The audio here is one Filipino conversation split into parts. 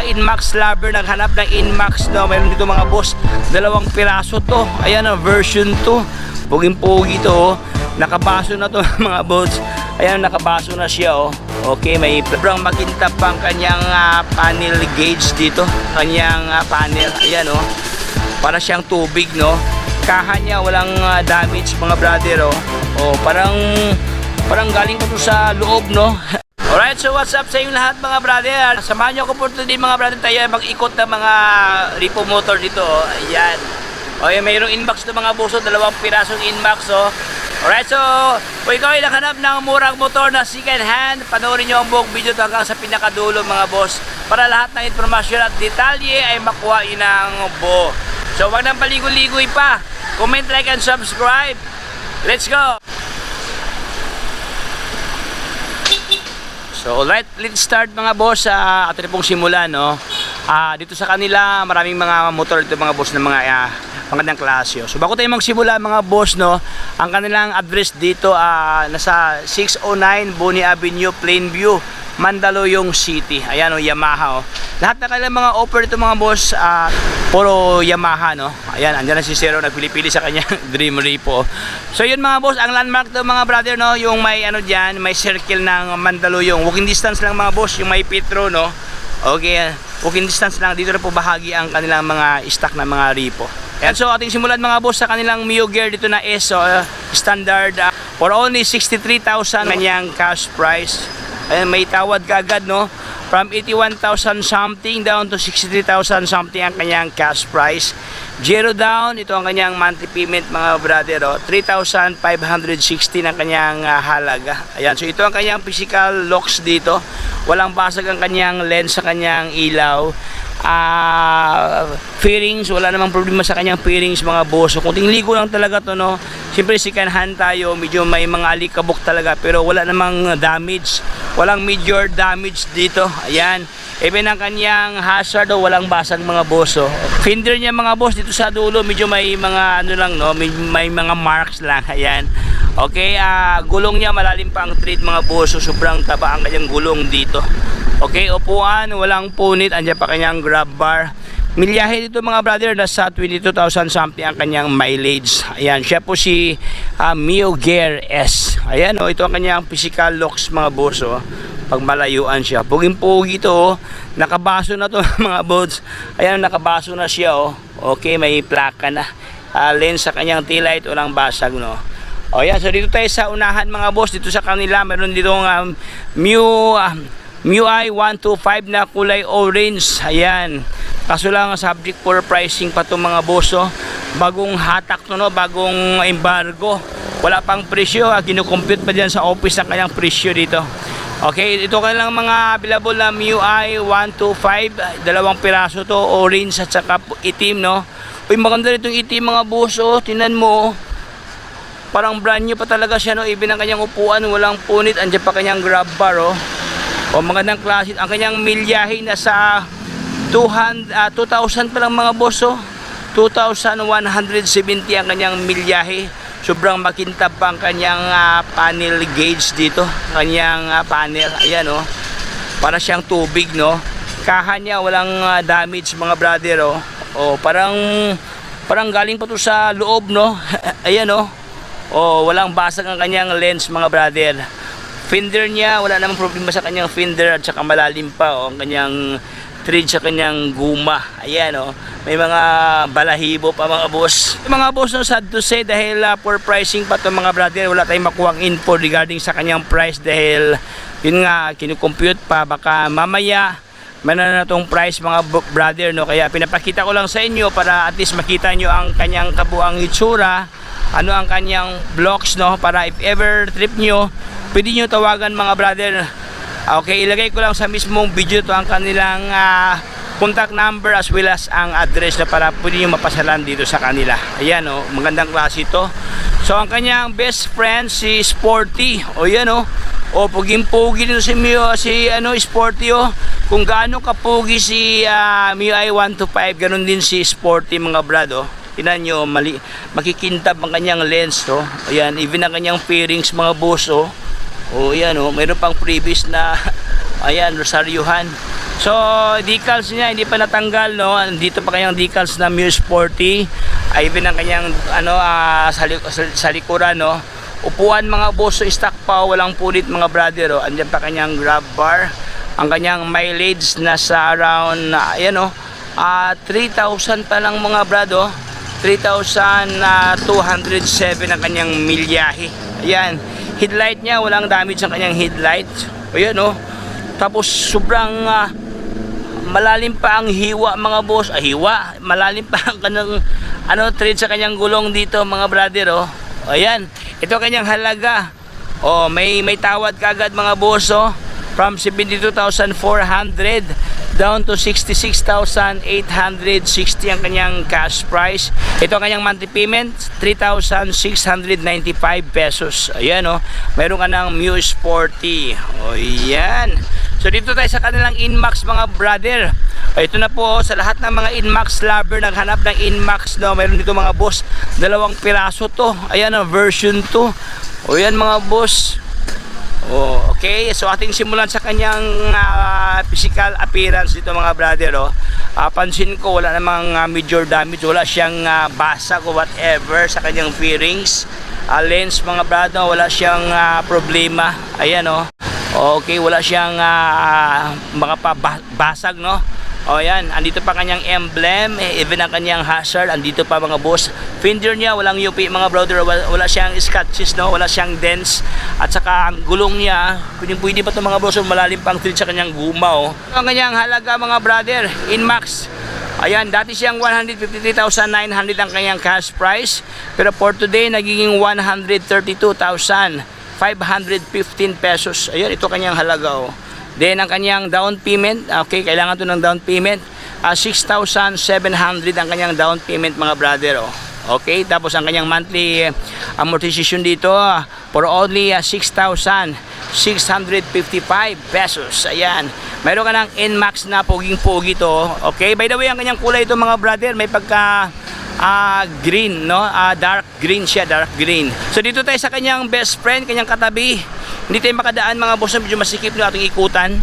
mga Inmax lover naghanap ng Inmax no mayroon dito mga boss dalawang piraso to. Ayan o version 2 puging pugi to oh. nakabaso na to mga boss. Ayan nakabaso na siya oh. Okay may sobrang makintab pang kanyang ah, panel gauge dito. Kanyang ah, panel. Ayan oh. Para siyang tubig no? Kaha niya walang ah, damage mga brother oh. oh parang parang galing ko to sa loob no Alright, so what's up sa inyo lahat mga brother? Samahan nyo ako po today mga brother tayo ay mag-ikot ng mga repo motor dito. Ayan. O yan, mayroong inbox na mga buso, dalawang pirasong inbox. Oh. Alright, so kung ikaw ay nakahanap ng murang motor na second hand, panoorin nyo ang buong video to hanggang sa pinakadulo mga boss para lahat ng informasyon at detalye ay makuha ng buo. So wag nang paligoy-ligoy pa. Comment, like, and subscribe. Let's go! So alright, let's start mga boss uh, atin pong simula no. Ah, dito sa kanila maraming mga motor dito mga boss ng mga uh, magandang klase. So bago tayo magsimula mga boss no, ang kanilang address dito ah, nasa 609 Boni Avenue, Plainview, Mandaluyong City. Ayan o, Yamaha o. Lahat na kanilang mga offer dito mga boss, ah, puro Yamaha no. Ayan, andyan na si Zero nagpili-pili sa kanyang Dream Repo. So yun mga boss, ang landmark to mga brother no, yung may ano diyan, may circle ng Mandaluyong. Walking distance lang mga boss, yung may Petro no. Okay, walking distance lang dito na po bahagi ang kanilang mga stock na mga Repo. Ayan, so ating simulan mga boss sa kanilang Mio Gear dito na ESO uh, standard uh, for only 63,000 kanyang cash price. Ayan, may tawad ka agad no. From 81,000 something down to 63,000 something ang kanyang cash price. Zero down, ito ang kanyang monthly payment mga brother. Oh. 3,560 ang kanyang uh, halaga. Ayan, so ito ang kanyang physical locks dito. Walang basag ang kanyang lens sa kanyang ilaw. Ah, fairings, wala namang problema sa kanyang fairings mga boss. So, kunting ligo lang talaga to no. Siyempre second hand tayo, medyo may mga alikabok talaga pero wala namang damage. Walang major damage dito. Ayan. Even ang kanyang hazard oh, walang basag mga boss. Oh. Fender niya mga boss dito sa dulo medyo may mga ano lang no, may, may mga marks lang. Ayan. Okay, ah gulong niya malalim pa ang tread mga boss. So, sobrang taba ang kanyang gulong dito. Okay, upuan, walang punit, andyan pa kanyang grab bar. Milyahe dito mga brother, nasa 22,000 something ang kanyang mileage. Ayan, siya po si uh, Mio Gear S. Ayan, oh, ito ang kanyang physical locks mga boss. Oh. Pag malayuan siya. Puging-pugi to, oh. nakabaso na to mga boss. Ayan, nakabaso na siya. Oh. Okay, may plaka na. Uh, lens sa kanyang tail light, walang basag. No? O yan, so dito tayo sa unahan mga boss. Dito sa kanila, meron dito um, Mio... Uh, MIUI 125 na kulay orange. Ayan. Kaso lang subject for pricing pa to mga boss. Oh. Bagong hatak to no, bagong embargo. Wala pang presyo. Ah. Kinukompute pa dyan sa office ang kanyang presyo dito. Okay, ito ka lang mga available na MIUI 125. Dalawang piraso to, orange at saka itim no. Uy, maganda itong itim mga boss. Oh. Tinan mo. Oh. Parang brand new pa talaga siya no. Even ang kanyang upuan, walang punit. Andiyan pa kanyang grab bar oh. O magandang klase. Ang kanyang milyahe na sa 200, uh, 2,000 pa lang mga boss. Oh. 2,170 ang kanyang milyahe. Sobrang makintab pa ang kanyang uh, panel gauge dito. Kanyang uh, panel. Ayan oh. Para siyang tubig no. Kaha niya walang uh, damage mga brother oh. Oh, parang parang galing pa to sa loob no. Ayan oh. Oh, walang basag ang kanyang lens mga brother fender niya wala namang problema sa kanyang fender at saka malalim pa oh, ang kanyang thread sa kanyang guma. Ayan oh may mga balahibo pa mga boss. Mga boss no sad to say dahil uh, for pricing pa to mga brother wala tayong makuha info regarding sa kanyang price dahil yun nga kinukompute pa. Baka mamaya meron na tong price mga brother no. Kaya pinapakita ko lang sa inyo para at least makita nyo ang kanyang kabuang itsura ano ang kanyang blocks no? Para if ever trip nyo pwede nyo tawagan mga brother. Okay ilagay ko lang sa mismong video to ang kanilang uh, contact number as well as ang address na para pwede nyo mapasalan dito sa kanila. Ayan o oh, magandang klase ito so ang kanyang best friend si Sporty. O yan o oh. o puging pugi dito si Mio si ano Sporty oh. kung gaano kapugi si uh, Mio i125 ganun din si Sporty mga brad o tinan nyo mali, makikintab ang kanyang lens to ayan even ang kanyang fairings mga boss oh Oh, yan oh, mayroon pang previous na ayan, Rosariohan. So, decals niya hindi pa natanggal, no? Dito pa kanyang decals na Muse 40. Ay, even ang kanyang ano ah, sa, sa, sa likuran, no? Upuan mga boss, stock pa, walang pulit mga brother, oh. Andiyan pa kanyang grab bar. Ang kanyang mileage nasa around, uh, ayan, oh, ah 3,000 pa lang mga brado. 3,207 ang kanyang milyahe. Ayan. Headlight niya, walang damage ang kanyang headlight. Ayan, oh. Tapos sobrang ah, malalim pa ang hiwa mga boss. Ah, hiwa. Malalim pa ang kanyang ano, tread sa kanyang gulong dito mga brother, oh. Ayan. Ito ang kanyang halaga. Oh, may may tawad kagad mga boss, oh. From 72,400 down to 66,860 ang kanyang cash price. Ito ang kanyang monthly payment, 3,695 pesos. Ayan oh, meron ka ng Muse 40. O yan. So dito tayo sa kanilang Inmax mga brother. O, ito na po sa lahat ng mga Inmax lover naghanap ng Inmax no, meron dito mga boss, dalawang piraso to. Ayan oh, version 2. O yan mga boss. Oh, okay. So ating simulan sa kanyang ah, physical appearance dito mga brother. Oh. Ah, pansin ko wala namang ah, major damage, wala siyang ah, basag o whatever sa kanyang fairings. Ah, lens mga brother, wala siyang ah, problema. Ayan oh. Okay, wala siyang ah, mga pabasag no. O yan, andito pa kanyang emblem, eh, even ang kanyang hazard, andito pa mga boss. Fender niya, walang UP mga brother, wala, siyang scratches, no? wala siyang dents. At saka ang gulong niya, pwede, pwede pa ito mga boss, malalim pang tread sa kanyang guma. Oh. Ang kanyang halaga mga brother, Inmax. Ayan, dati siyang 153,900 ang kanyang cash price. Pero for today, nagiging 132,515 pesos. Ayan, ito kanyang halaga. Oh. Then ang kanyang down payment, okay, kailangan to ng down payment. ah, 6,700 ang kanyang down payment mga brother. Oh. Okay, tapos ang kanyang monthly eh, amortization dito ah, for only ah, 6,655 pesos. Ayan. Mayroon ka ng NMAX na poging-pogi to. Okay, by the way, ang kanyang kulay ito mga brother, may pagka ah, green, no? Ah, dark green siya, dark green. So dito tayo sa kanyang best friend, kanyang katabi. Hindi tayo makadaan mga boss, medyo masikip no ating ikutan.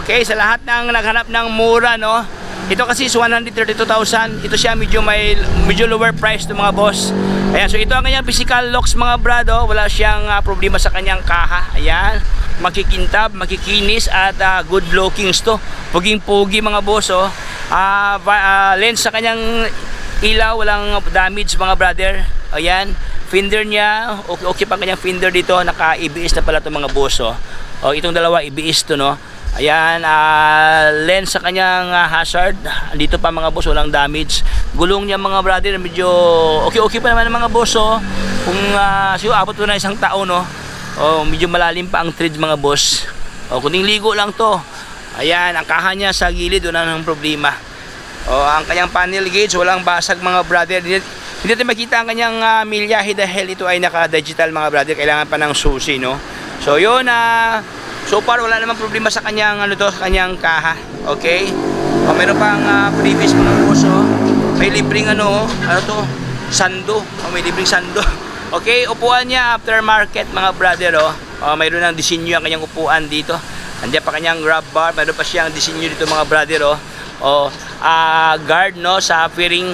Okay, sa lahat ng naghanap ng mura, no? Ito kasi is 132,000. Ito siya medyo may medyo lower price to mga boss. Ayan, so ito ang kanyang physical looks mga brado. Wala siyang ah, problema sa kanyang kaha. Ayan, makikintab, makikinis at ah, good looking to. Puging-pugi mga boss, oh. Va- ah, lens sa kanyang ilaw, walang damage mga brother. Ayan, fender niya, okay, okay pa ang kanyang fender dito. Naka-EBS na pala to mga boss, oh. Oh, itong dalawa EBS to, no. Ayan, ah, lens sa kanyang ah, hazard. Dito pa mga boss, walang damage. Gulong niya mga brother, medyo okay-okay pa naman mga boss, oh. Kung uh, siguro abot na isang taon, no. Oh, medyo malalim pa ang tread mga boss. Oh, kuning ligo lang to. Ayan, ang kaha niya sa gilid, wala nang problema. Oh, ang kanyang panel gauge, walang basag mga brother. Hindi, natin makita ang kanyang ah, milyahe dahil ito ay naka-digital mga brother. Kailangan pa ng susi, no? So, yun, ah, so far wala namang problema sa kanyang, ano to, sa kanyang kaha. Okay? O, meron pang ah, previous mga oh. May libreng ano, oh, ano to, sando. O, may libreng sando. Okay, upuan niya aftermarket mga brother, oh. O, mayroon ng disenyo ang kanyang upuan dito. Andiyan pa kanyang grab bar, mayroon pa siyang disenyo dito mga brother, oh. O, ah, guard no sa fairing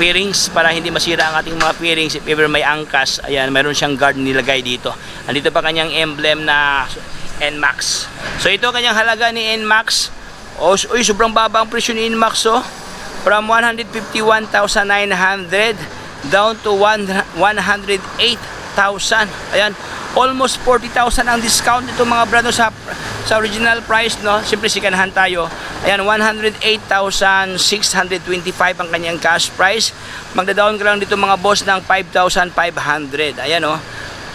fairings para hindi masira ang ating mga fairings if ever may angkas ayan mayroon siyang guard nilagay dito. Andito pa kanyang emblem na NMAX. So ito kanyang halaga ni NMAX. Oh, uy, sobrang baba ang presyo ni NMAX oh. from 151,900 down to 1 108,000 ayan almost 40,000 ang discount nito mga brado sa sa original price no. Siyempre sikanahan tayo ayan 108,625 ang kanyang cash price. Magda-down ka lang dito mga boss ng 5,500 ayan oh.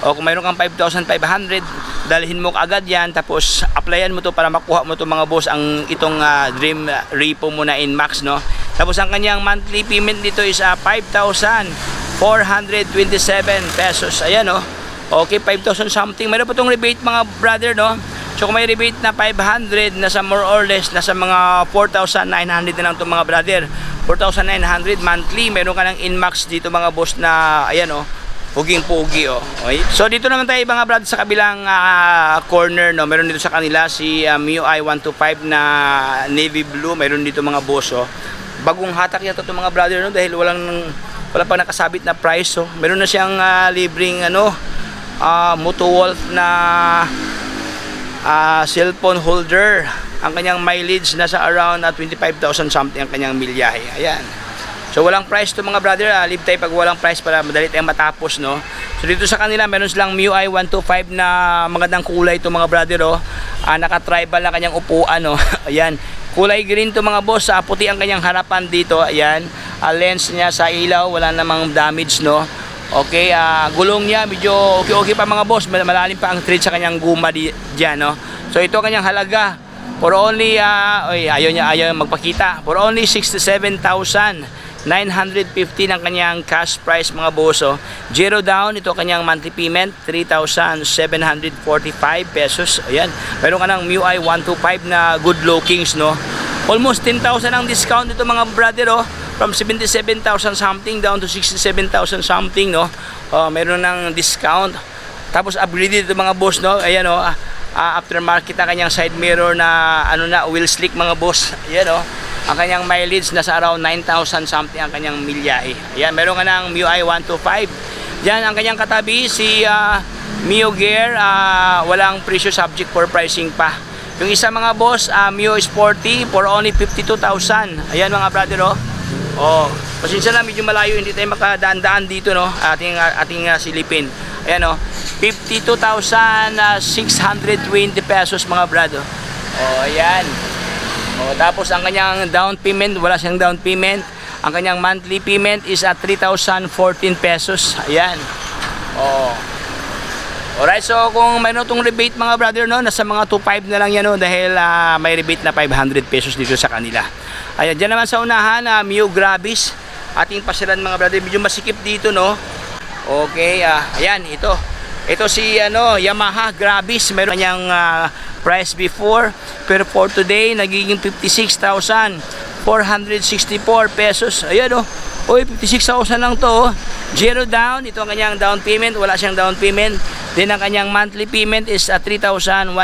O kung mayroon kang 5,500 dalhin mo agad yan. Tapos applyan mo to para makuha mo to mga boss ang itong ah, dream repo mo na in max no? Tapos ang kanyang monthly payment dito is ah, 5,427 pesos. Ayan oh. Okay, 5,000 something. Mayroon pa itong rebate mga brother, no? So kung may rebate na 500, nasa more or less, nasa mga 4,900 na lang itong mga brother. 4,900 monthly. Meron ka ng Inmax dito mga boss na, ayan, oh. Puging-pugi oh. Okay. So dito naman tayo mga brad sa kabilang ah, corner no. Meron dito sa kanila si uh, MIUI 125 na navy blue. Meron dito mga boss oh. Bagong hatak yata itong mga brother no dahil walang wala pa nakasabit na price oh. Meron na siyang ah, libreng ano ah, Moto Wolf na ah, cellphone holder. Ang kanyang mileage nasa around ah, 25,000 something ang kanyang milyahe. Ayan. So walang price to mga brother, ah, leave tayo pag walang price para madali tayong matapos no. So dito sa kanila meron silang MIUI 125 na magandang kulay to mga brother oh. Ah, naka-tribal na kanyang upuan no. Ayan. Kulay green to mga boss, ah, puti ang kanyang harapan dito. Ayan. Ah, lens niya sa ilaw, wala namang damage no. Okay, ah, gulong niya medyo okay-okay pa mga boss, Mal- malalim pa ang tread sa kanyang guma di diyan no. So ito ang kanyang halaga for only ah, oy, ayaw niya ayaw magpakita. For only 67,000 950 ang kanyang cash price mga boso. Zero down, ito kanyang monthly payment, 3,745 pesos. Ayan, meron ka ng MIUI 125 na good lookings, no? Almost 10,000 ang discount dito mga brother, oh. From 77,000 something down to 67,000 something, no? Oh, meron ng discount. Tapos upgraded ito mga boss, no? Ayan, oh. ah, ah, aftermarket ang kanyang side mirror na ano na wheel slick mga boss. Ayan, oh ang kanyang mileage nasa around 9,000 something ang kanyang milyahe. Ayan, meron ka ng MIUI 125. Diyan ang kanyang katabi si uh, Mio Gear, ah, walang presyo subject for pricing pa. Yung isa mga boss, uh, Mio Sporty for only 52,000. Ayan mga brother oh. Oh, pasensya na medyo malayo hindi tayo makadaan-daan dito no. Ating ating uh, silipin. Ayan oh. 52,620 pesos mga brother. Oh, ayan. Oh, tapos ang kanyang down payment, wala siyang down payment. Ang kanyang monthly payment is at 3,014 pesos. Ayan. Oh. Alright, so kung mayroon itong rebate mga brother, no, nasa mga 2.5 na lang yan, no, dahil ah, may rebate na 500 pesos dito sa kanila. Ayan, dyan naman sa unahan, uh, Mio Gravis, ating pasiran mga brother, medyo masikip dito, no. Okay, ah, ayan, ito. Ito si ano, Yamaha Gravis, meron niyang ah, price before, pero for today, nagiging 56,464 pesos. Ayan, oh. Uy, 56,000 lang to. oh. Zero down. Ito ang kanyang down payment. Wala siyang down payment. Then ang kanyang monthly payment is uh, 3,198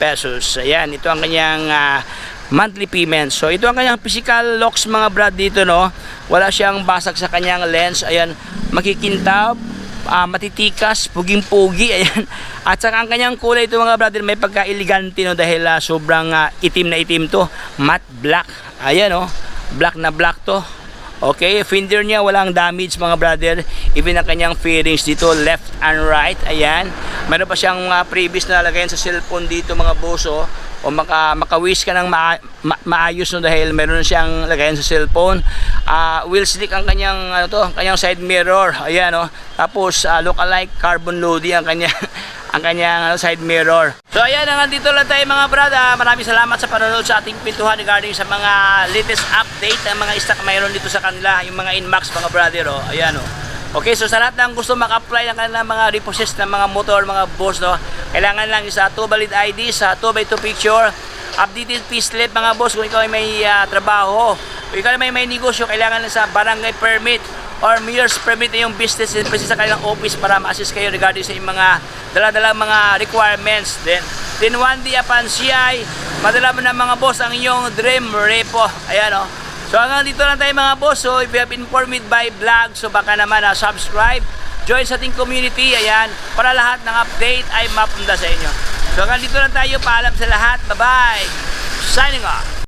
pesos. Ayan, ito ang kanyang ah, monthly payment. So ito ang kanyang physical locks mga brad dito no. Wala siyang basag sa kanyang lens. Ayan, makikintab, ah, matitikas, puging-pugi, ayan. At saka ang kanyang kulay ito mga brother, may pagka-elegante no dahil ah, sobrang ah, itim na itim to, matte black. Ayan oh, black na black to. Okay, fender niya walang damage mga brother. Even ang kanyang fairings dito left and right. Ayan. Meron pa siyang uh, previous na lagayan sa cellphone dito mga boso. O maka, makawis ka ng ma- ma- maayos no dahil meron siyang lagayan sa cellphone. Ah, wheel stick ang kanyang ano to, kanyang side mirror. Ayan oh. Tapos uh, look carbon loading ang kanyang ang kanyang ano, side mirror. So ayan, nandito lang tayo mga brada. Maraming salamat sa panonood sa ating pintuhan regarding sa mga latest update ng mga stock mayroon dito sa kanila, yung mga Inmax mga brother. Oh. Ayan oh. Okay, so sa lahat ng gusto maka-apply ng kanilang mga repossess ng mga motor, mga boss, no, kailangan lang isa 2 valid ID, sa 2x2 picture, updated payslip mga boss kung ikaw ay may ah, trabaho, kung ikaw ay may, may negosyo, kailangan lang sa barangay permit or mayor's permit na yung business present sa kanilang office para ma-assist kayo regarding sa yung mga dala-dala mga requirements. Then, then one day upon CI, madala mo na mga boss ang iyong dream repo. Ayan o. So hanggang dito lang tayo mga boss. So if you have informed by vlog, so baka naman na subscribe, join sa ating community, ayan, para lahat ng update ay mapunda sa inyo. So hanggang dito lang tayo, paalam sa lahat. Bye-bye! Signing off!